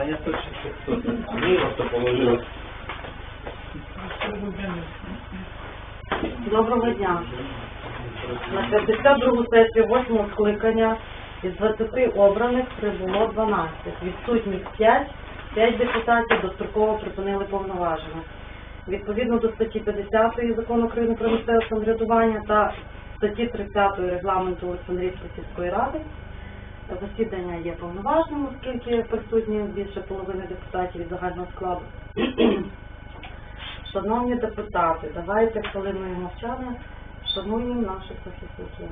А я тут ще хто тут мінус то положив. Доброго дня. На 52 сесію 8 скликання із 20 обраних прибуло 12. Відсутніх 5, 5 депутатів достроково припинили повноваження. Відповідно до статті 50 Закону України про місцеве самоврядування та статті 30 регламенту Олександрійської сільської ради засідання є повноважним, оскільки присутні більше половини депутатів від загального складу. Шановні депутати, давайте хвилиною мовчання шануємо наших захисників.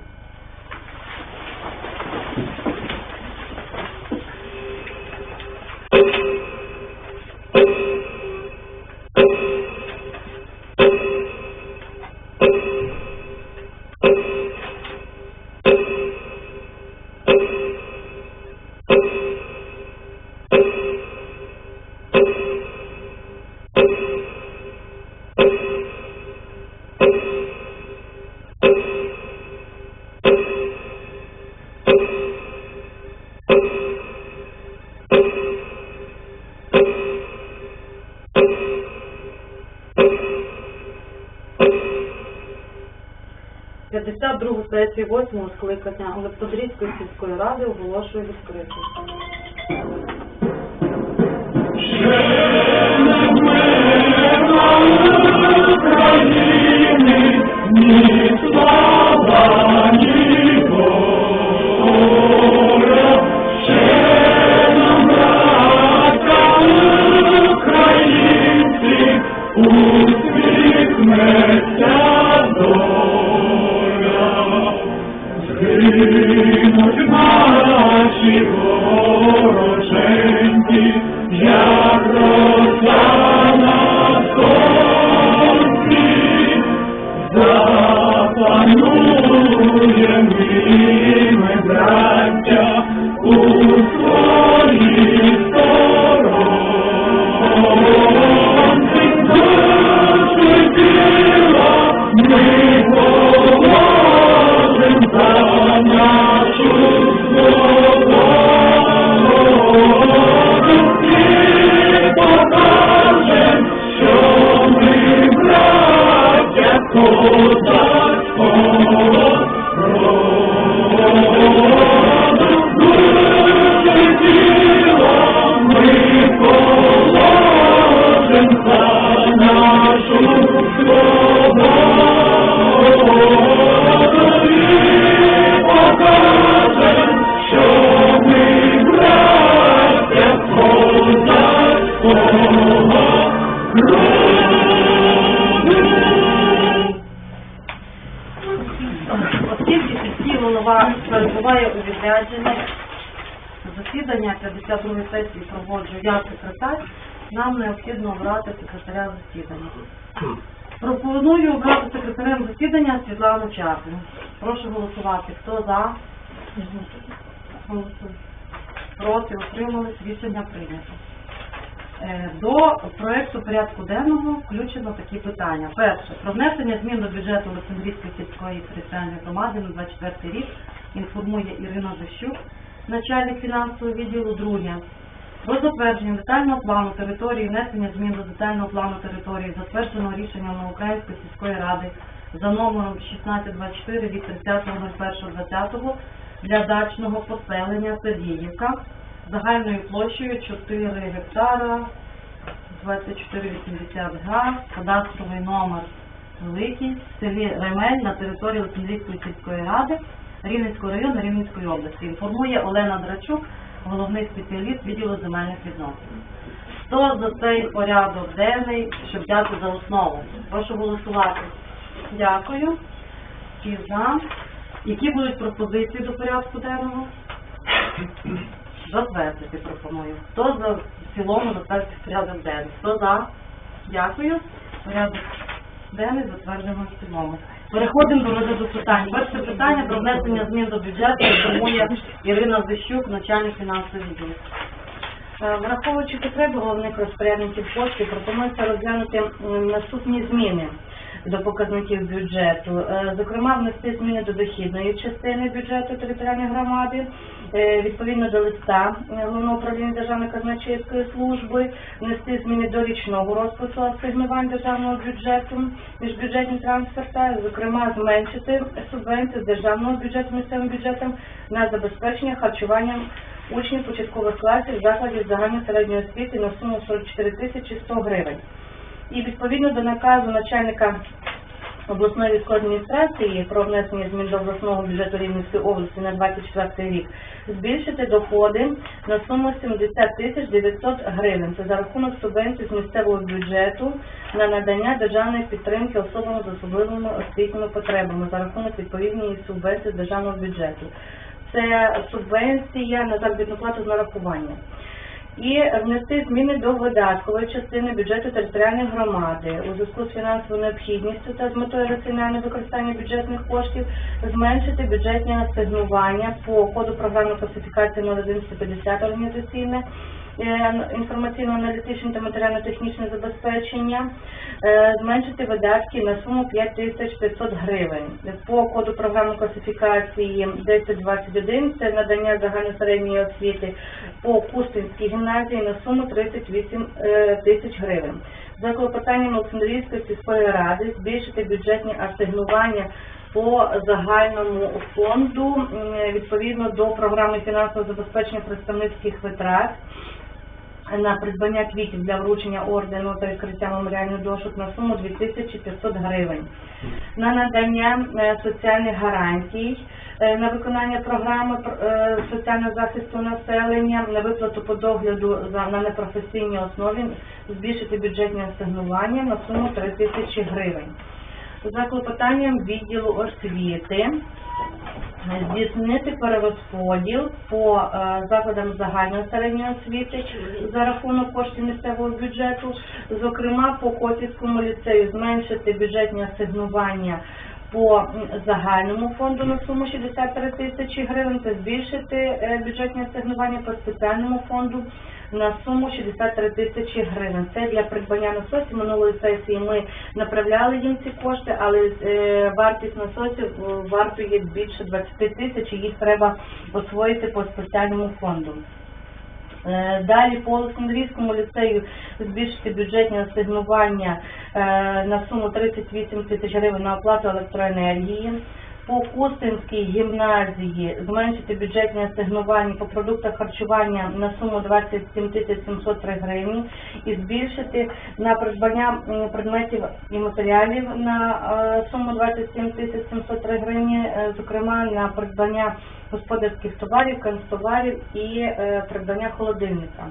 П'ятдесят другу сесію восьмого скликання Олександрійської сільської ради оголошую відкритою. 52 сесії проводжу я секретар, нам необхідно обрати секретаря засідання. Пропоную обрати секретарем засідання Світлану Чаплю. Прошу голосувати. Хто за? Голосуй. Проти, утримались, рішення прийнято. Е, До проекту порядку денного включено такі питання. Перше, про внесення змін до бюджету Олександрійської сільської територіальної громади на 24 рік інформує Ірина Зощук, начальник фінансового відділу. Друге, про затвердження детального плану території, внесення змін до детального плану території, затвердженого рішенням Новоукраїнської сільської ради за номером 1624 від 30.01.20 для дачного поселення Сергіївка загальною площею 4 гектара 2480 га, кадастровий номер великий, селі Ремель на території Олександрійської сільської ради Рівненського району Рівненської області. Інформує Олена Драчук, головний спеціаліст відділу земельних відносин. Хто за цей порядок денний, щоб взяти за основу? Прошу голосувати. Дякую. Всі за. Які будуть пропозиції до порядку денного? Затвердити пропоную. Хто за в цілому затвердити порядок денний? Хто за? Дякую. Порядок денний затверджено в цілому. Переходимо до розгляду питань. Перше питання про внесення змін до бюджету інформує Ірина Зищук, начальник фінансового відділу. Е, Враховуючи потреби головних розпорядників коштів, пропонується розглянути наступні зміни до показників бюджету. Е, Зокрема, внести зміни до дохідної частини бюджету територіальної громади відповідно до листа е, Головного управління Державної казначейської служби внести зміни до річного розпису асигнувань державного бюджету, міжбюджетні трансферта, зокрема зменшити субвенцію з державного бюджету місцевим бюджетом на забезпечення харчуванням учнів початкових класів закладів загальної середньої освіти на суму 44 тисячі 100 гривень. І відповідно до наказу начальника обласної військової адміністрації про внесення змін до обласного бюджету Рівненської області на 24 рік збільшити доходи на суму 70 тисяч 900 гривень. Це за рахунок субвенцій з місцевого бюджету на надання державної підтримки особам з особливими освітніми потребами за рахунок відповідної субвенції з державного бюджету. Це субвенція на заробітну плату з нарахування і внести зміни до видаткової частини бюджету територіальної громади. У зв'язку з фінансовою необхідністю та з метою раціонального використання бюджетних коштів, зменшити бюджетні асигнування по коду програми класифікації 01150 організаційне е, інформаційно-аналітичне та матеріально-технічне забезпечення, е, зменшити видатки на суму 5500 гривень. По коду програми класифікації 1021 це надання загальносередньої освіти по Кустинській гімназії на суму 38 е, тисяч гривень. За клопотанням Олександрійської сільської ради збільшити бюджетні асигнування по загальному фонду відповідно до програми фінансового забезпечення представницьких витрат на придбання квітів для вручення ордену та відкриття меморіальних дошок на суму 2500 гривень. На надання е, соціальних гарантій, е, на виконання програми е, соціального захисту населення, на виплату по догляду на непрофесійній основі збільшити бюджетні асигнування на суму 3 тисячі гривень. За клопотанням відділу освіти здійснити перерозподіл по е, закладам загальної середньої освіти за рахунок коштів місцевого бюджету, зокрема по Котівському ліцею зменшити бюджетні асигнування по загальному фонду на суму 63 тисячі гривень та збільшити е, бюджетні асигнування по спеціальному фонду на суму 63 тисячі гривень. Це для придбання насосів. Минулої сесії ми направляли їм ці кошти, але е, вартість насосів е, вартує більше 20 тисяч, і їх треба освоїти по спеціальному фонду. Е, Далі по Олександрійському ліцею збільшити бюджетні асигнування на суму 38 тисяч гривень на оплату електроенергії. По Кустинській гімназії зменшити бюджетні асигнування по продуктах харчування на суму 27 тисяч 703 гривні і збільшити на придбання предметів і матеріалів на е, суму 27 тисяч 703 гривні, е, зокрема на придбання господарських товарів, канцтоварів і е, придбання холодильника.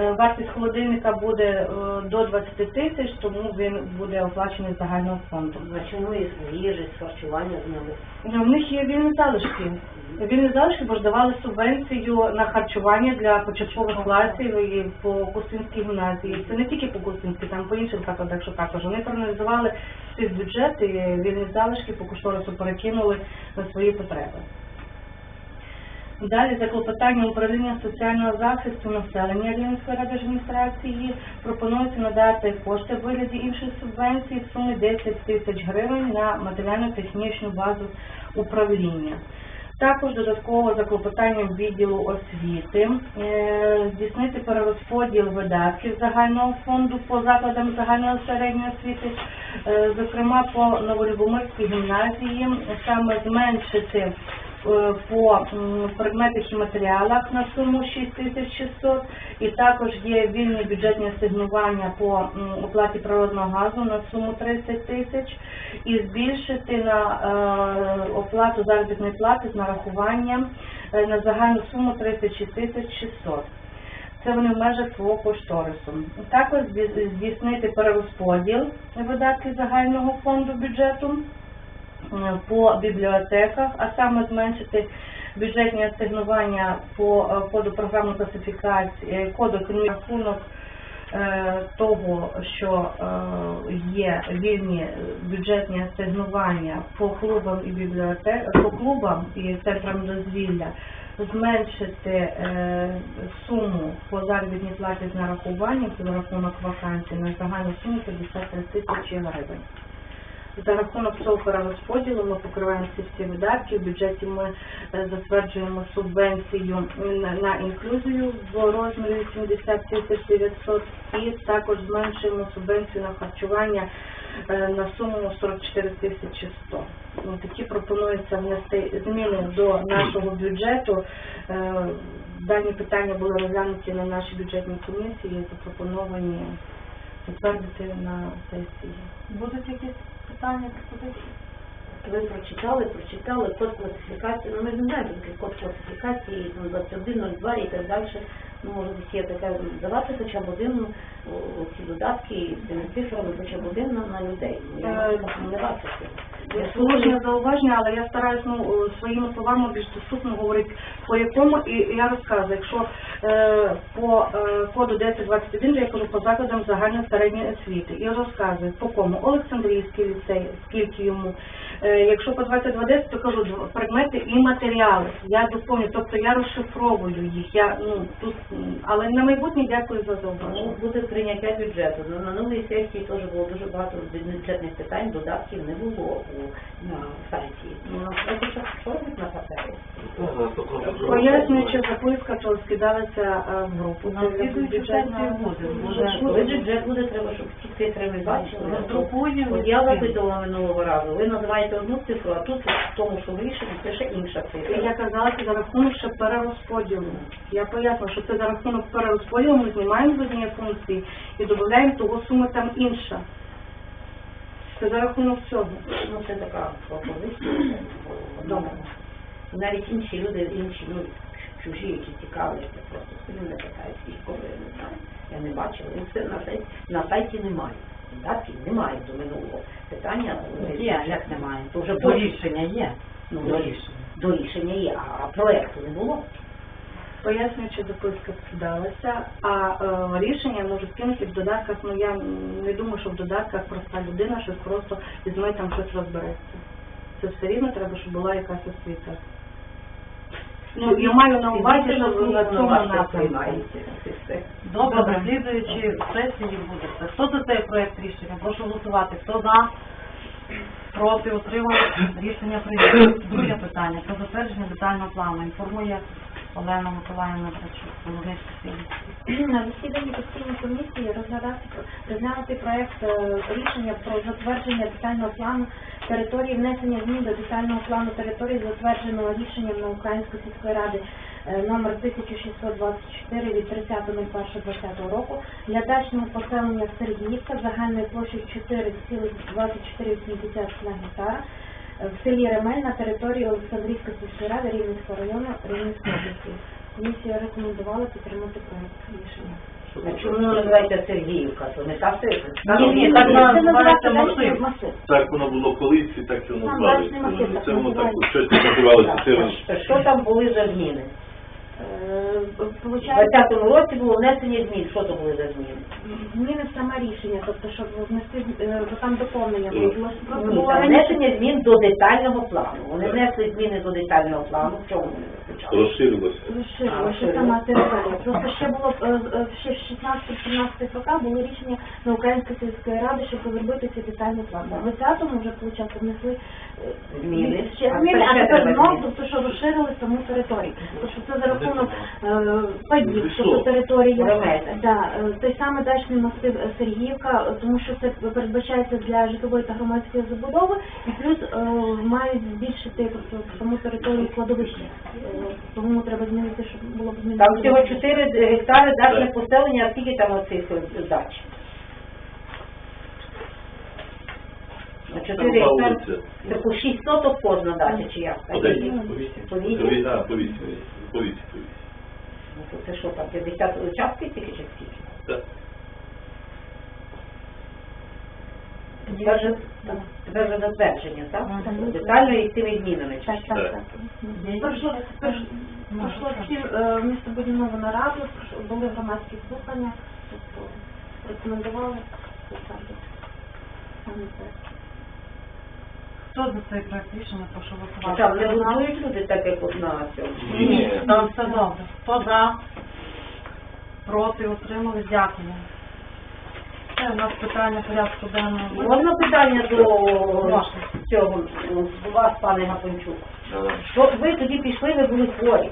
Е, Вартість холодильника буде е, до 20 тисяч, тому він буде оплачений з загального фонду. А чому із їжі, з харчування зняли? Ну, В них є вільні залишки. Вільні залишки, бо ж давали субвенцію на харчування для початкових класів і по Кустинській гімназії. Це не тільки по Кустинській, там по інших закладах, що також. Вони проаналізували цих бюджет і вільні залишки по кошторису перекинули на свої потреби. Далі за клопотанням управління соціального захисту населення Рівненської адміністрації пропонується надати кошти в вигляді іншої субвенції в сумі 10 тисяч гривень на матеріально-технічну базу управління. Також додатково за клопотанням відділу освіти здійснити перерозподіл видатків загального фонду по закладам загальної середньої освіти, зокрема по Новолюбомирській гімназії, саме зменшити по предметах і матеріалах на суму 6600 і також є вільні бюджетні асигнування по оплаті природного газу на суму 30 тисяч і збільшити на е, оплату заробітної плати з нарахуванням е, на загальну суму 36 тисяч 600. Це вони в межах свого кошторису. Також здійснити перерозподіл видатків загального фонду бюджету е, по бібліотеках, а саме зменшити бюджетні асигнування по е, коду програми класифікації, е, коду рахунок е, того, що е, є вільні бюджетні асигнування по клубам і бібліотекам, по клубам і центрам дозвілля, зменшити е, суму по заробітній платі з нарахуванням за рахунок вакансій на загальну суму 53 тисячі гривень. За рахунок цього перерозподілу ми покриваємо ці всі видатки. В бюджеті ми е, затверджуємо субвенцію на, інклюзію в розмірі 80 тисяч 900 і також зменшуємо субвенцію на харчування е, на суму 44 тисячі 100. Ну, Такі пропонується внести зміни до нашого бюджету. Е, Дані питання були розглянуті на нашій бюджетній комісії запропоновані затвердити на сесії. Будуть якісь питання, пропозиції? Ви прочитали, прочитали код класифікації, ну ми не знаємо такий код класифікації, там 2102 і так далі. Ну, може, десь є таке, давати хоча б один ці додатки з цими цифрами хоча б один на, на людей. Ну, Я не бачу цього. Зауваження, але я стараюсь ну, своїми словами більш доступно говорити по якому, і я розказую, якщо е, по е, коду 1021, я кажу по закладам загальної середньої освіти, і розказую по кому Олександрійський ліцей, скільки йому, якщо по 2210, то кажу предмети і матеріали, я доповню, тобто я розшифровую їх, я, ну, тут, але на майбутнє дякую за Ну, буде прийняття бюджету. Ну, на новій сесії теж було дуже багато бюджетних питань, додатків не було у, на сайті. Ну, що, що робить на папері? Пояснюючи записка, то скидалася е, в групу. Коли бюджет буде, треба, щоб ці цифри ми бачили. я запитувала минулого разу, ви називаєте одну цифру, а тут в тому, що вирішено, це ще інша цифра. Я казала, це за рахунок ще перерозподілу. Я пояснила, що це за рахунок перерозподілу ми знімаємо з однієї функції і додаємо того сума там інша. Це за рахунок цього. Ну, це така пропозиція. Добре. Навіть інші люди, інші, ну, чужі, які цікавляться, просто собі не питають, скільки я не знаю. Я не бачила. І на сайті, на сайті немає. Додатків немає до минулого питання. Є, як немає. То вже До рішення є. Ну, До рішення. До рішення є, а проекту не було. Пояснюючи, записка скидалася, а е, рішення можу скинути в додатках, ну я не думаю, що в додатках проста людина щось просто візьме там щось розбереться. Це все рівно треба, щоб була якась освіта. Ну, я маю на увазі, що на цьому напрямку. Все. Добре, слідуючи сесії буде. Хто за цей проект рішення? Прошу голосувати. Хто за? Проти отримав рішення прийнято. Друге питання про затвердження детального плану. Інформує Олена Миколаївна спеціаліст. На засіданні постійної комісії розглядався розглянути проект е, рішення про затвердження детального плану території, внесення змін до детального плану території, затвердженого рішенням на Української сільської ради е, номер 1624 від 30.01.2020 року для дачного поселення Сергіївка загальною площею 4,2480 на гектара в селі Ремель на території Олександрівської сільської ради Рівненського району Рівненської області. Комісія рекомендувала підтримати проект рішення. А чому воно називається Сергіївка? То не та Сергіївка? Ні, ні, так Це називається називається масив. масив. Так воно було колись і так його назвали. масив Це воно так називається. щось називалося Що там були за зміни? Е, У Получається, 20-му році було внесення змін. Що то були за зміни? зміни в саме рішення, тобто, щоб внести, е, бо там доповнення було. Було- Ні, було там внесення змін до детального плану. Вони внесли зміни до детального плану. В чому вони заключалися? Розширилося. що сама територія. Просто ще було е, е, ще в 16-17 роках було рішення на Української сільської ради, щоб розробити цей детальний план. В 20-му вже, виходить, внесли е, Зміни. Тепер знов, зміни. тобто, що розширили саму територію. Тобто це за рахунок е, Ну, падів, тобто території. Да, е, той самий дачний масив е, Сергіївка, е, тому що це передбачається для житлової та громадської забудови, і плюс е, мають збільшити тобто, саму територію кладовища. Е, Тому треба змінити, щоб було б змінити. Там всього 4 гектари дачне поселення, а скільки там оцих е, дач? На 4 Там гектари. Це по 6 соток кожна дача, чи як? По. Вісім? По вісім, а, по вісім, по вісім. Ну, то це що там, 50 участків тільки чи скільки? Так. Тепер же, затвердження, так? Так. Детально і з цими змінами. чи Так, що? Пройшло, всі е, містобудівну нараду, були громадські слухання, тобто рекомендували так. Хто за цей проект рішення? Прошу А Там не голосувати. будують люди так, як от на цьому. Ні, там все добре. Хто за? Проти утримали? Дякую. у нас питання порядку денного. Можна питання до Можна. цього до вас, пане Гапончук? Що ви тоді пішли, ви були хворі.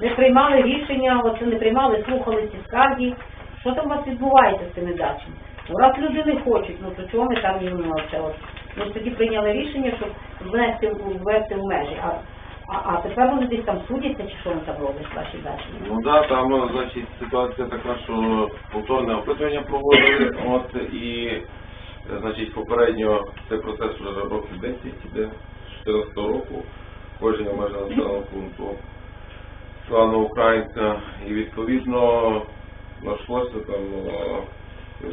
Не приймали рішення, оце не приймали, слухали ці скарги. Що там у вас відбувається з цими дачами? Ну, раз люди не хочуть, ну то чого ми там їм ну, це от. Ми ж тоді прийняли рішення, щоб внести, ввести в межі. А, а, а тепер вони десь там судяться, чи що вони там роблять ваші дачі? Ну да, там, е, значить, ситуація така, що повторне опитування проводили, от, і, е, значить, попередньо цей процес вже років 10 іде, з 14 року, входження в межі населеного пункту славного українця, і відповідно знайшлося там, е,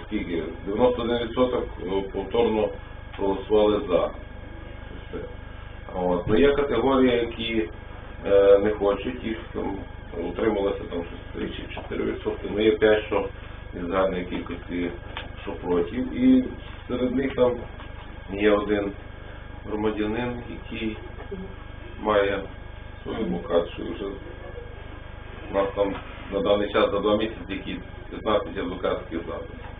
скільки, 91% повторно проголосували за. От. Ну, є категорії, які е, не хочуть, їх там утрималося там щось 3 чи 4 відсотки, ну є 5, що із загальної кількості, що проти. І серед них там є один громадянин, який має свою адвокатшу. Вже у нас там на даний час за два місяці тільки 15 адвокатських запитів.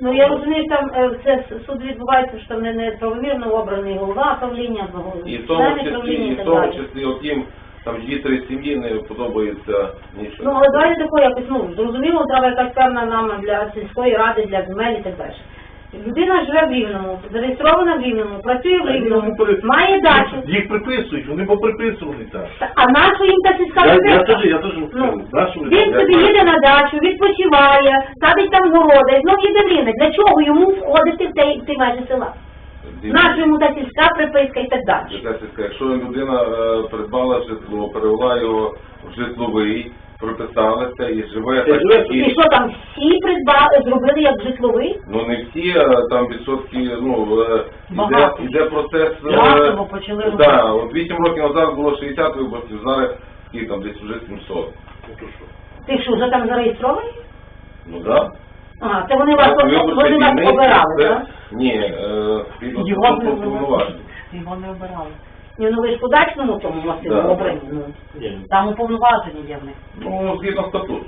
Ну я розумію, там е, все суд відбувається, що в не, неправомірно обраний голова правління, І в тому члени числі, правління і і в так тому далі. числі, окрім там дві-три сім'ї не подобається нічого. Ну, але давайте тако якось, ну, зрозуміло, треба якась певна нам для сільської ради, для земель і так далі. Людина живе в Рівному, зареєстрована в Рівному, працює в Рівному, має дачу. Їх приписують, вони поприписували так. А нашу їм та сільська Я, я теж, я теж Ну, нашу Він собі їде на дачу, відпочиває, садить там городи, знов їде в Рівне. Для чого йому входити в цей, в ці межі села? Наша йому та сільська приписка і так далі. Яка сільська? Якщо людина е, придбала житло, перевела його в житловий, прописалася і живе так, І і... що там всі придбали, зробили як житловий? Ну не всі, а там відсотки, ну, е, іде, Багато. іде процес... е, Масово почали робити. Да, от 8 років назад було 60 виборців, зараз скільки там, десь вже 700. Ти що, вже там зареєстрований? Ну да. А, це вони вас, Виборча вони вас дільниця, обирали, це- так? Ні, е, згідно Його не повноваження. Його не обирали. Ні, ну ви ж по дачному тому масиву Да. обрані. Ну. Там уповноважені є в них. Ну, згідно статуту.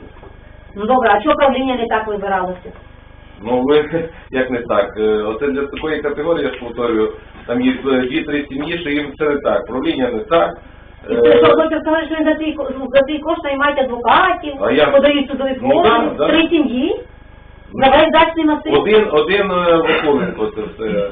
ну добре, а чого правління не так вибиралося? Ну ви як не так? Е, Оце для такої категорії, я ж повторюю, там є е, дві-три сім'ї, що їм це не так. Правління не так. І Е, ти що, хочеш сказати, що ви за ці, ко- ну, за ці кошти наймають адвокатів, А я- подають судові Ну, да, да. три сім'ї, за весь на масив. Один, один виконник от, от, е,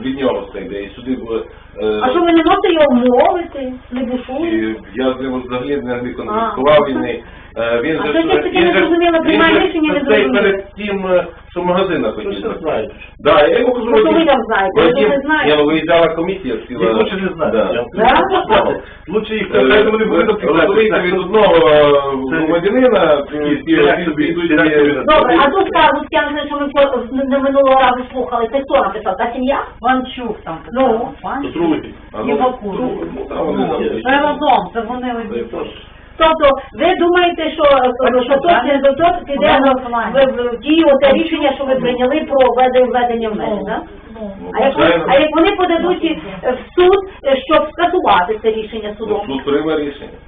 від нього все йде. І сюди було... е, А що ви не можете його мовити? не бушуєте? і я з ним взагалі не не контактував, він не... е, Він А же то ж- щось таке він же- він приймає же рішення, це незрозуміле. перед тим, е, що магазина Ви хотів. все знаєте. Да, я йому кажу, Ну, то ви Вадим, там знаєте, ви Вадим, не знаєте. Ні, ну виїжджала комісія ціла. Їх лучше не знати. Да. я Да? Лучше їх Е, будуть Розумієте, від одного е, громадянина, Це як собі йдуть як собі і- Добре, а ту скаргу скажете, що ми не- не минулого разу слухали, це хто написав? Та сім'я? Панчук там Ну. Панчук. Потрулити. А ну, І Вакуленко. ну, там вони Ну, там. Це разом, це вони одні. Тобто, ви думаєте, що, що, що не до того піде в, дію те рішення, що ви прийняли про введення, введення в межі, так? Ну, А як, вони- а як вони подадуть е, в суд, е, щоб скасувати це рішення Ну, судом? Суд прийме рішення.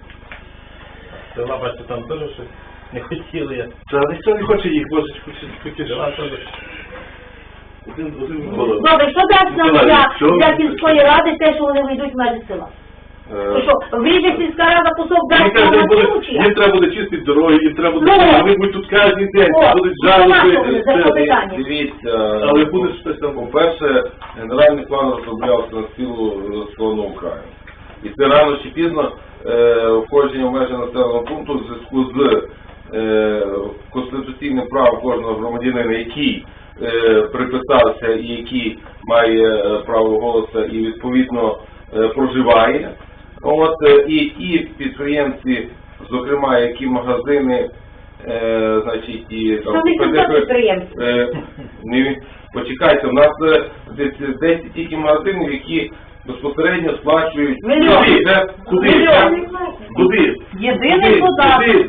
Села, бачите, там теж щось не хотіли. я. Та ніхто не хоче їх, боже, хоче потішати. Добре, що дасть нам для, для сільської ради те, що вони вийдуть в межі села? Е, То що, вийде сільська рада кусок дасть треба на буде, їм треба буде чистити дороги, їм треба буде, Ну. вони будуть тут кожен день, О, будуть ну, жалоби. проблем. це- питання. Дивіться, Але буде щось там. по-перше, генеральний план розроблявся на цілу склону Україну. І це рано чи пізно е, входження в межі населеного пункту в зв'язку з е, конституційним правом кожного громадянина, який е, приписався і який має е, право голосу і відповідно е, проживає. От, е, і ті підприємці, зокрема, які магазини, е, значить, і за підприємці? Е, не, почекайте, у нас е, десь 10 тільки магазинів, які безпосередньо сплачують Мільйон. туди, це туди, Єдиний Туди, податок.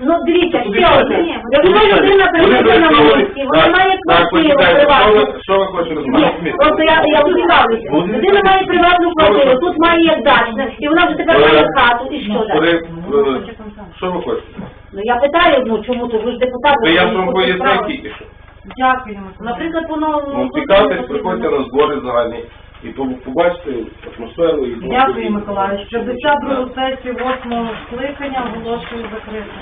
Ну дивіться, Туди ще йдете. Якщо людина йдете. на Туди вона має квартиру приватну. Що ви хочете з мене? Просто я, я цікавлюся. Людина має приватну квартиру, тут має як дачна, і вона вже тепер має Е, хату, і що далі? Е, що ви хочете? Ну я питаю, ну чому то ви ж депутат? Та я ж вам пояснив тільки що. Дякуємо. Наприклад, воно... Ну, Цікавтесь, приходьте на збори загальні і побачити атмосферу. І Дякую, Миколаю. 52 сесію 8 скликання оголошую закритою.